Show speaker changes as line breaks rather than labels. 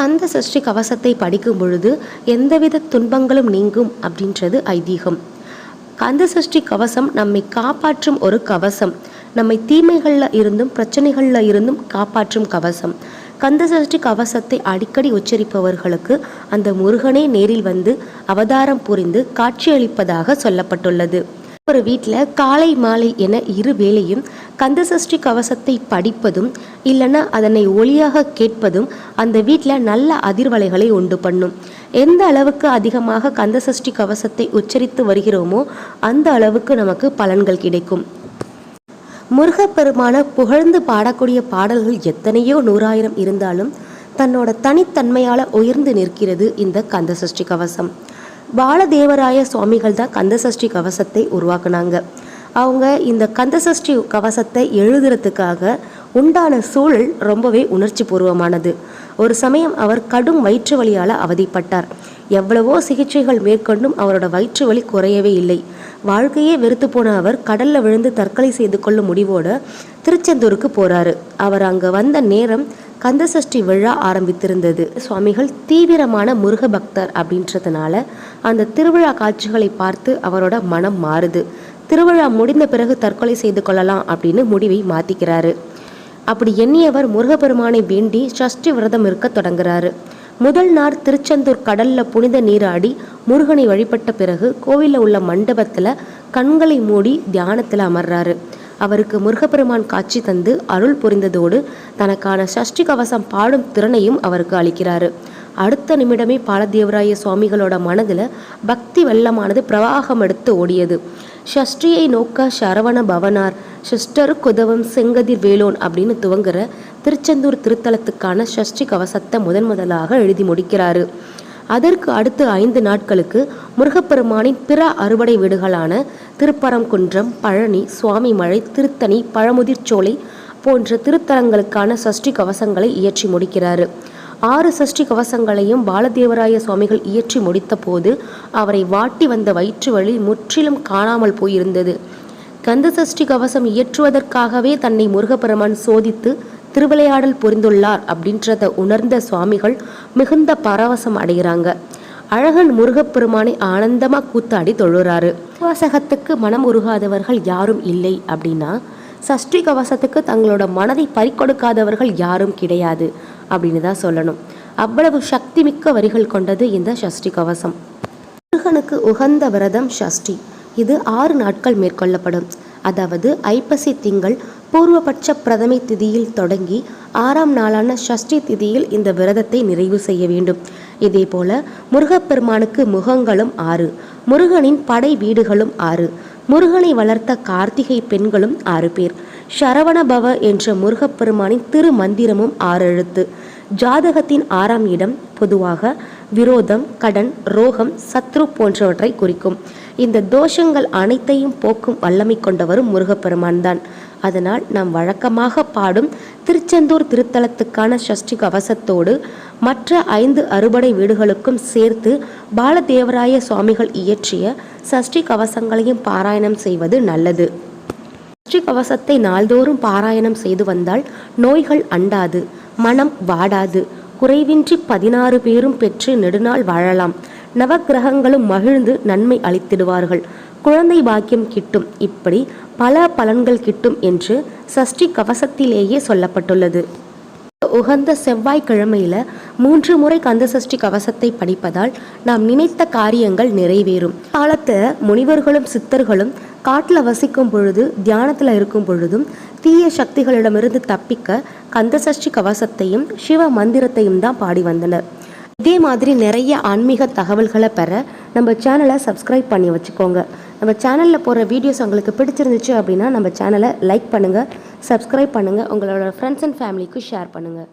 கந்த சஷ்டி கவசத்தை படிக்கும் பொழுது எந்தவித துன்பங்களும் நீங்கும் அப்படின்றது ஐதீகம். கந்த சஷ்டி கவசம் நம்மை காப்பாற்றும் ஒரு கவசம். நம்மை தீமைகளில் இருந்தும் பிரச்சனைகளில் இருந்தும் காப்பாற்றும் கவசம். கந்த சஷ்டி கவசத்தை அடிக்கடி உச்சரிப்பவர்களுக்கு அந்த முருகனே நேரில் வந்து அவதாரம் புரிந்து காட்சியளிப்பதாக சொல்லப்பட்டுள்ளது. ஒரு வீட்டில் காலை மாலை என இரு வேளையும் கந்தசஷ்டி கவசத்தை படிப்பதும் இல்லைன்னா அதனை ஒளியாக கேட்பதும் அந்த வீட்டில் நல்ல அதிர்வலைகளை உண்டு பண்ணும். எந்த அளவுக்கு அதிகமாக கந்தசஷ்டி கவசத்தை உச்சரித்து வருகிறோமோ அந்த அளவுக்கு நமக்கு பலன்கள் கிடைக்கும். முருகப்பெருமான புகழ்ந்து பாடக்கூடிய பாடல்கள் எத்தனையோ நூறாயிரம் இருந்தாலும் தன்னோட தனித்தன்மையால் உயர்ந்து நிற்கிறது இந்த கந்தசஷ்டி கவசம். பாலதேவராய சுவாமிகள் தான் கந்தசஷ்டி கவசத்தை உருவாக்குனாங்க. அவங்க இந்த கந்தசஷ்டி கவசத்தை எழுதுறதுக்காக உண்டான சூழல் ரொம்பவே உணர்ச்சி பூர்வமானது. ஒரு சமயம் அவர் கடும் வயிற்று வலியால் அவதிப்பட்டார். எவ்வளவோ சிகிச்சைகள் மேற்கொண்டும் அவரோட வயிற்று வலி குறையவே இல்லை. வாழ்க்கையே வெறுத்து போன அவர் கடல்ல விழுந்து தற்கொலை செய்து கொள்ளும் முடிவோட திருச்செந்தூருக்கு போறாரு. அவர் அங்க வந்த நேரம் கந்தசஷ்டி விழா ஆரம்பித்திருந்தது. சுவாமிகள் தீவிரமான முருக பக்தர் அப்படின்றதுனால அந்த திருவிழா காட்சிகளை பார்த்து அவரோட மனம் மாறுது. திருவிழா முடிந்த பிறகு தற்கொலை செய்து கொள்ளலாம் அப்படின்னு முடிவை மாத்திக்கிறாரு. அப்படி எண்ணியவர் முருகப்பெருமானை வேண்டி சஷ்டி விரதம் இருக்க தொடங்குறாரு. முதல் நாள் திருச்செந்தூர் கடல்ல புனித நீராடி முருகனை வழிபட்ட பிறகு கோவிலில் உள்ள மண்டபத்தில் கண்களை மூடி தியானத்தில் அமர்றாரு. அவருக்கு முருகப்பெருமான் காட்சி தந்து அருள் புரிந்ததோடு தனக்கான சஷ்டி கவசம் பாடும் திறனையும் அவருக்கு அளிக்கிறாரு. அடுத்த நிமிடமே பாலதேவராய சுவாமிகளோட மனதில் பக்தி வெள்ளமானது பிரவாகம் எடுத்து ஓடியது. ஷஷ்டியை நோக்க சரவண பவனார் சிஸ்டருக்கு குதவம் செங்கதிர் வேலோன் அப்படின்னு துவங்குற திருச்செந்தூர் திருத்தலத்துக்கான ஷஷ்டி கவசத்தை முதன் முதலாக எழுதி முடிக்கிறாரு. அதற்கு அடுத்து ஐந்து நாட்களுக்கு முருகப்பெருமானின் பிற அறுவடை வீடுகளான திருப்பரங்குன்றம் பழனி சுவாமிமலை திருத்தணி பழமுதிர்ச்சோலை போன்ற திருத்தலங்களுக்கான சஷ்டி கவசங்களை இயற்றி முடிக்கிறாரு. ஆறு சஷ்டி கவசங்களையும் பாலதேவராய சுவாமிகள் இயற்றி முடித்தபோது அவரை வாட்டி வந்த வயிற்று வழி முற்றிலும் காணாமல் போயிருந்தது. கந்த சஷ்டி கவசம் இயற்றுவதற்காகவே தன்னை முருகப்பெருமான் சோதித்து திருவிளையாடல் புரிந்துள்ளார் அப்படின்றத உணர்ந்த சுவாமிகள் மிகுந்த பரவசம் அடைகிறாங்க. அழகன் முருகப்பெருமானை ஆனந்தமா கூத்தாடி தொழுறாரு. வாசகத்துக்கு மனம் உருகாதவர்கள் யாரும் இல்லை அப்படின்னா சஷ்டி கவசத்துக்கு தங்களோட மனதை பறிக்கொடுக்காதவர்கள் யாரும் கிடையாது. அப்படின்னு தான் சொல்லணும். அவ்வளவு சக்தி மிக்க வரிகள் கொண்டது இந்த சஷ்டி கவசம். முருகனுக்கு உகந்த விரதம் சஷ்டி இது ஆறு நாட்கள் மேற்கொள்ளப்படும். அதாவது ஐப்பசி திங்கள் பூர்வபட்ச பிரதமை திதியில் தொடங்கி ஆறாம் நாளான ஷஷ்டி திதியில் இந்த விரதத்தை நிறைவு செய்ய வேண்டும். இதே போல முருகப்பெருமானுக்கு முகங்களும் ஆறு. முருகனின் படை வீடுகளும் ஆறு. முருகனை வளர்த்த கார்த்திகை பெண்களும் ஆறு பேர். சரவணபவ என்ற முருகப்பெருமானின் திருமந்திரமும் ஆறு எழுத்து ஜாதகத்தின் ஆறாம் இடம் பொதுவாக விரோதம் கடன் ரோகம் சத்ரு போன்றவற்றை குறிக்கும். இந்த தோஷங்கள் அனைத்தையும் போக்கும் வல்லமை கொண்டவரும் முருகப்பெருமான் தான் அதனால் நாம் வழக்கமாக பாடும் திருச்செந்தூர் திருத்தலத்துக்கான சஷ்டி கவசத்தோடு மற்ற ஐந்து அறுபடை வீடுகளுக்கும் சேர்த்து பாலதேவராய சுவாமிகள் இயற்றிய சஷ்டி கவசங்களையும் பாராயணம் செய்வது நல்லது. சஷ்டி கவசத்தை நாள்தோறும் பாராயணம் செய்து வந்தால் நோய்கள் அண்டாது மனம் வாடாது. குறைவின்றி பதினாறு பேரும் பெற்று நெடுநாள் வாழலாம். நவக்கிரகங்களும் மகிழ்ந்து நன்மை அளித்திடுவார்கள். குழந்தை பாக்கியம் கிட்டும். இப்படி பல பலன்கள் கிட்டும் என்று சஷ்டி கவசத்திலேயே சொல்லப்பட்டுள்ளது. உகந்த செவ்வாய்க்கிழமையில் மூன்று முறை கந்த சஷ்டி கவசத்தை படிப்பதால் நாம் நினைத்த காரியங்கள் நிறைவேறும். காலத்தில் முனிவர்களும் சித்தர்களும் காட்டில் வசிக்கும் பொழுது தியானத்தில் இருக்கும் பொழுதும் தீய சக்திகளிடமிருந்து தப்பிக்க கந்த சஷ்டி கவசத்தையும் சிவ மந்திரத்தையும் தான் பாடி வந்தனர். இதே மாதிரி நிறைய ஆன்மீக தகவல்களை பெற நம்ம சேனலை சப்ஸ்கிரைப் பண்ணி வச்சுக்கோங்க. நம்ம சேனலில் போகிற வீடியோஸ் உங்களுக்கு பிடிச்சிருந்துச்சு அப்படின்னா நம்ம சேனலை லைக் பண்ணுங்கள் சப்ஸ்கிரைப் பண்ணுங்கள் உங்களோட ஃப்ரெண்ட்ஸ் அண்ட் ஃபேமிலிக்கு ஷேர் பண்ணுங்கள்